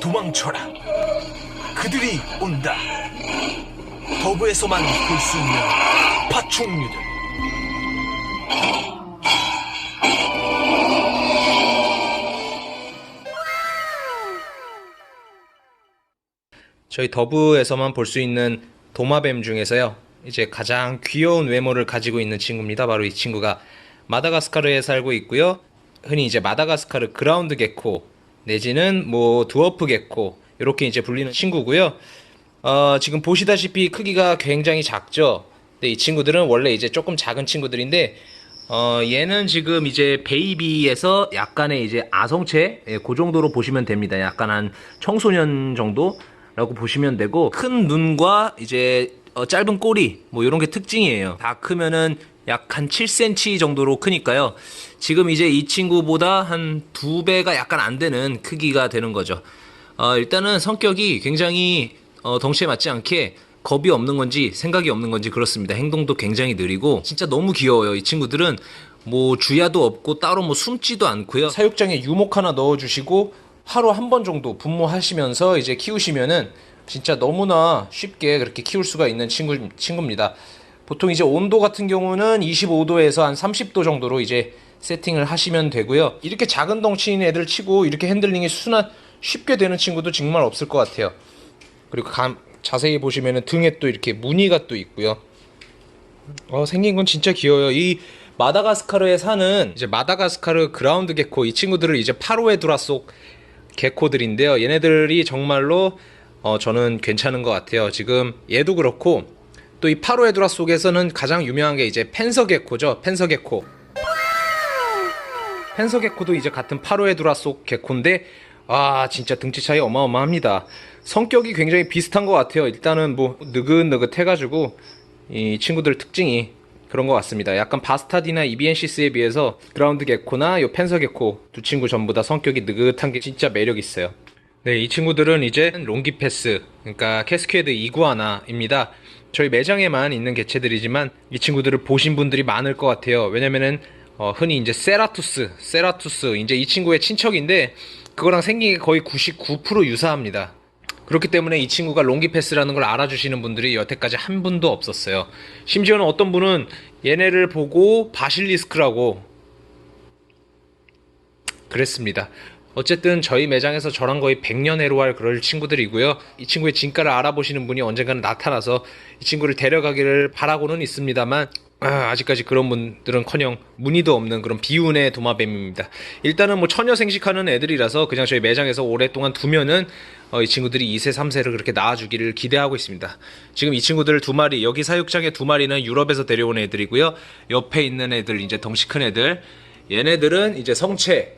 도망쳐라. 그들이 온다. 더브에서만 볼 수 있는 파충류들. 저희 더브에서만 볼 수 있는 도마뱀 중에서요. 이제 가장 귀여운 외모를 가지고 있는 친구입니다. 바로 이 친구가 마다가스카르에 살고 있고요. 흔히 이제 마다가스카르 그라운드 개코 내지는 뭐 두어프 개코 이렇게 이제 불리는 친구고요. 어, 지금 보시다시피 크기가 굉장히 작죠. 근데 이 친구들은 원래 이제 조금 작은 친구들인데 어, 얘는 지금 이제 베이비에서 약간의 이제 아성체 예, 그 정도로 보시면 됩니다. 약간 한 청소년 정도라고 보시면 되고 큰 눈과 이제 어, 짧은 꼬리 뭐 이런 게 특징이에요. 다 크면은 약 한 7cm 정도로 크니까요. 지금 이제 이 친구보다 한 두 배가 약간 안 되는 크기가 되는 거죠. 어, 일단은 성격이 굉장히 어, 덩치에 맞지 않게 겁이 없는 건지 생각이 없는 건지 그렇습니다. 행동도 굉장히 느리고 진짜 너무 귀여워요. 이 친구들은 뭐 주야도 없고 따로 뭐 숨지도 않고요. 사육장에 유목 하나 넣어주시고 하루 한 번 정도 분무하시면서 이제 키우시면은 진짜 너무나 쉽게 그렇게 키울 수가 있는 친구 친구입니다. 보통 이제 온도 같은 경우는 25도에서 한 30도 정도로 이제 세팅을 하시면 되고요. 이렇게 작은 덩치인 애들 치고 이렇게 핸들링이 순한 쉽게 되는 친구도 정말 없을 것 같아요. 그리고 감, 자세히 보시면은 등에 또 이렇게 무늬가 또 있고요. 어, 생긴 건 진짜 귀여워요. 이 마다가스카르에 사는 이제 마다가스카르 그라운드 개코 이 친구들을 이제 파로에 두라 속 개코들인데요. 얘네들이 정말로 어, 저는 괜찮은 것 같아요. 지금 얘도 그렇고 또 이 파로에두라 속에서는 가장 유명한 게 이제 펜서 개코죠. 펜서 개코. 펜서 개코도 이제 같은 파로에두라 속 개코인데 아 진짜 등치 차이 어마어마합니다. 성격이 굉장히 비슷한 것 같아요. 일단은 뭐 느긋느긋해가지고 이 친구들 특징이 그런 것 같습니다. 약간 바스타디나 이비엔시스에 비해서 그라운드 개코나 요 펜서 개코 두 친구 전부 다 성격이 느긋한 게 진짜 매력 있어요. 네, 이 친구들은 이제 롱기패스, 그러니까 캐스케드 이구아나입니다. 저희 매장에만 있는 개체들이지만 이 친구들을 보신 분들이 많을 것 같아요. 왜냐면은 어, 흔히 이제 세라투스, 세라투스, 이제 이 친구의 친척인데 그거랑 생긴 게 거의 99% 유사합니다. 그렇기 때문에 이 친구가 롱기패스라는 걸 알아주시는 분들이 여태까지 한 분도 없었어요. 심지어는 어떤 분은 얘네를 보고 바실리스크라고 그랬습니다. 어쨌든 저희 매장에서 저랑 거의 100년 해로할 그럴 친구들이고요. 이 친구의 진가를 알아보시는 분이 언젠가는 나타나서 이 친구를 데려가기를 바라고는 있습니다만 아, 직까지 그런 분들은커녕 무늬도 없는 그런 비운의 도마뱀입니다. 일단은 뭐 처녀 생식하는 애들이라서 그냥 저희 매장에서 오랫동안 두면은 어, 이 친구들이 2세, 3세를 그렇게 낳아주기를 기대하고 있습니다. 지금 이 친구들 두 마리, 여기 사육장에 두 마리는 유럽에서 데려온 애들이고요. 옆에 있는 애들, 이제 덩치 큰 애들, 얘네들은 이제 성체, 어,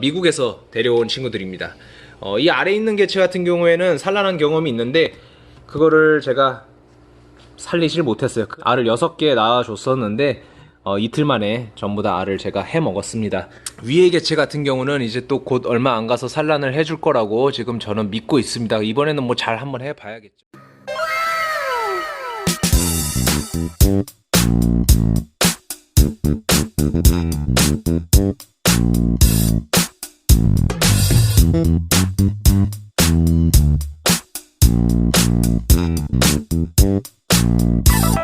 미국에서 데려온 친구들입니다. 어, 이 아래 있는 개체 같은 경우에는 산란한 경험이 있는데 그거를 제가 살리질 못했어요. 그 알을 6개 낳아줬었는데 어, 이틀 만에 전부 다 알을 제가 해 먹었습니다. 위에 개체 같은 경우는 이제 또 곧 얼마 안 가서 산란을 해줄 거라고 지금 저는 믿고 있습니다. 이번에는 뭐 잘 한번 해봐야겠죠. Thank you.